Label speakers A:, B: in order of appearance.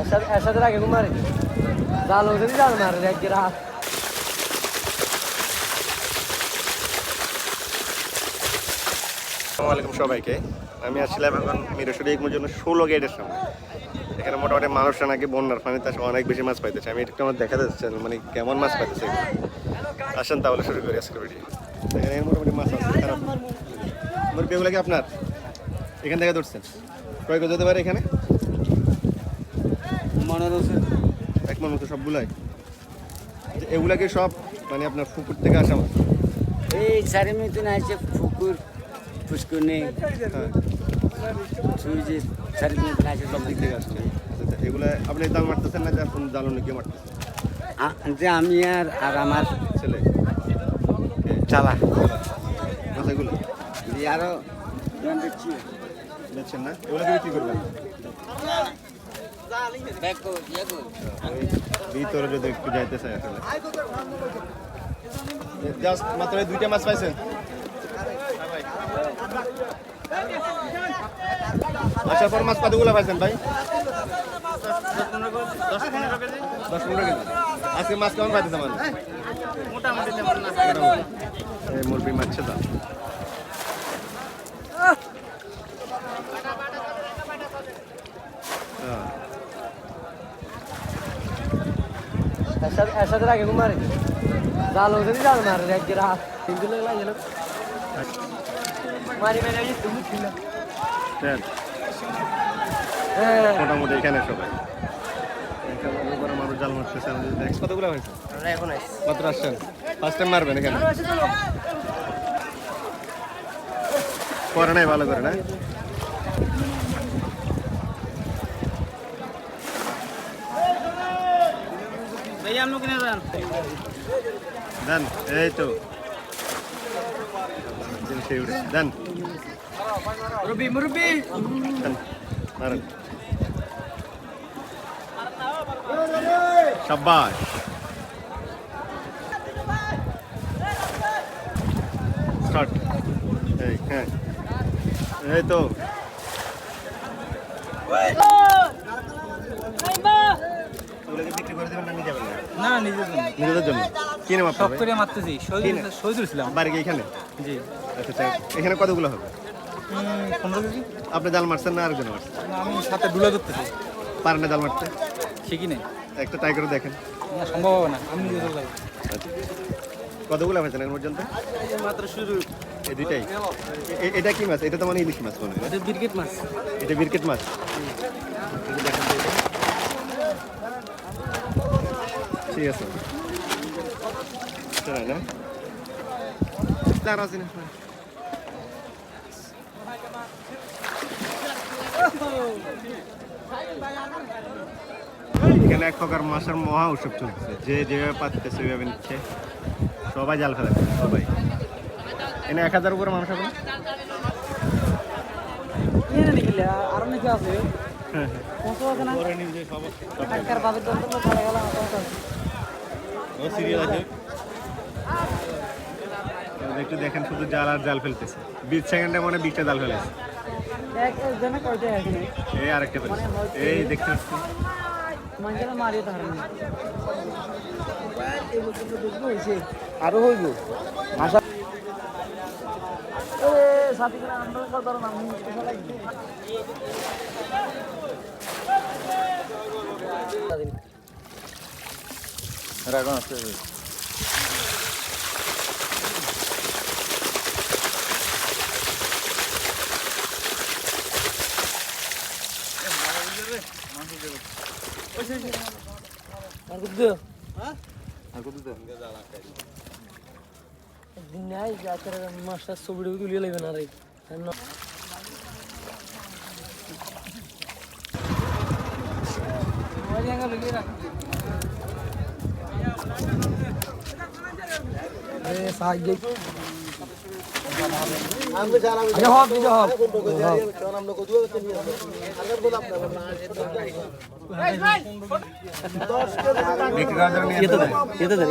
A: এরশাদ এরশাদের আগে ঘুমারে জাল ওদের জাল মারে এক রাত
B: আসসালামু আলাইকুম সবাইকে। আমি আসছিলাম এখন মিরসরি এগুলোর জন্য ষোলো গেটের সামনে। এখানে মোটামুটি মানুষরা নাকি বন্যার পানিতে আসলে অনেক বেশি মাছ পাইতেছে। আমি একটু আমার দেখা যাচ্ছে মানে কেমন মাছ পাইতেছে আসেন তাহলে শুরু করি আজকে ভিডিও এখানে মোটামুটি মাছ আছে, খারাপ। মুরগি এগুলো কি আপনার? এখান থেকে ধরছেন। কয় যেতে পারে এখানে? এক মন মতো সবগুলাই যে সব মানে আপনার পুকুর থেকে আসা মাছ
C: এই সারি মতন আছে পুকুর সুইজি সারি মতন আছে
B: সব দিক থেকে আসছে। আচ্ছা, আচ্ছা, এগুলা আপনি জাল মারতেছেন না যে আপনি মারতেছেন
C: যে আমি আর আর আমার
B: ছেলে।
C: চালা।
B: মাছ এগুলো
C: যে আরও দেখছি
B: বেচছেন না? এগুলো বিক্রি করবেন? ভিতরে যদি একটু যাইতে চাই আসলে। মাত্র দুইটা মাছ পাইছেন? আসার পর মাছ কতগুলো পাইছেন ভাই? দশ পনেরো কেজি। আজকে মাছ কেমন পাইতেছে আমার মোটামুটি। মুরগি মারছে তো। হ্যাঁ
A: এরশাদের আগে ঘুমারে জাল ওদের জাল মারে এক রাত কিন্তু লাগে না মারি মেরে তুমি ছিল
B: দেন।
A: হ্যাঁ।
B: মোটামুটি এখানে সবাই। মানুষ জাল দেখি। কতগুলো হয়েছে?
A: এখন
B: আসছেন ফার্স্ট টাইম মারবেন এখানে? করে নাই ভালো করে না? দেন এই তো জিনিসে উঠে দেন
C: মুরব্বি মুরব্বি
B: দেন মারেন শাবাশ স্টার্ট এই হ্যাঁ এই তো ওগুলোকে বিক্রি করে দেবেন না নিতে পারবেন
D: না নিজের জন্য।
B: নিজেদের জন্য। কি নাম আপনার
D: সব
B: ভাই?
D: করে মারতেছি। শহীদুল শহীদুল ইসলাম।
B: বাড়ি কি এখানে?
D: জি।
B: আচ্ছা আচ্ছা। এখানে কতগুলো হবে?
D: উম, পনেরো কেজি।
B: আপনি জাল মারছেন না আরেকজন মারছেন?
D: না, আমি সাথে ডুলা ধরতেছি।
B: পারেন না জাল মারতে?
D: ঠিকই নেই।
B: একটা ট্রাই করে দেখেন।
D: না সম্ভব হবে না। আমি নিজে চলে যাব
B: আচ্ছা। কতগুলো হয়েছেন এখন পর্যন্ত?
A: মাত্র শুরু।
B: এই দুইটাই? এ- এটা কি মাছ? এটা তো মানে ইলিশ মাছ মনে হয় না?
A: এটা বিরকেট মাছ।
B: এটা বিরকেট মাছ? দেখেন তো এটা। ঠিক আছে চলাই না না এখানে এক প্রকার মাছের মহা উৎসব চলছে? যে যেভাবে পাচ্ছে সেভাবে নিচ্ছে। সবাই জাল ফেলে সবাই। এনে এক হাজার উপরে মানুষ হবে না?
A: নিয়ে নিখিলে আর নাকি আছে।
B: একটু দেখেন শুধু জাল আর জাল ফেলতেছে। বিশ সেকেন্ডে মানে বিশটা জাল
A: এখানে
B: এই আরেকটা এই দেখতে পাচ্ছি।
A: আরও হইব। আশা এ সাথী করে আমরা সাধারণ আমি পয়সা লাগবে আর কত দিও একদিন নাই যাতে মাছটা ছবিটা তুলিয়ে লাগবে না রে সাহায্য হব নিজে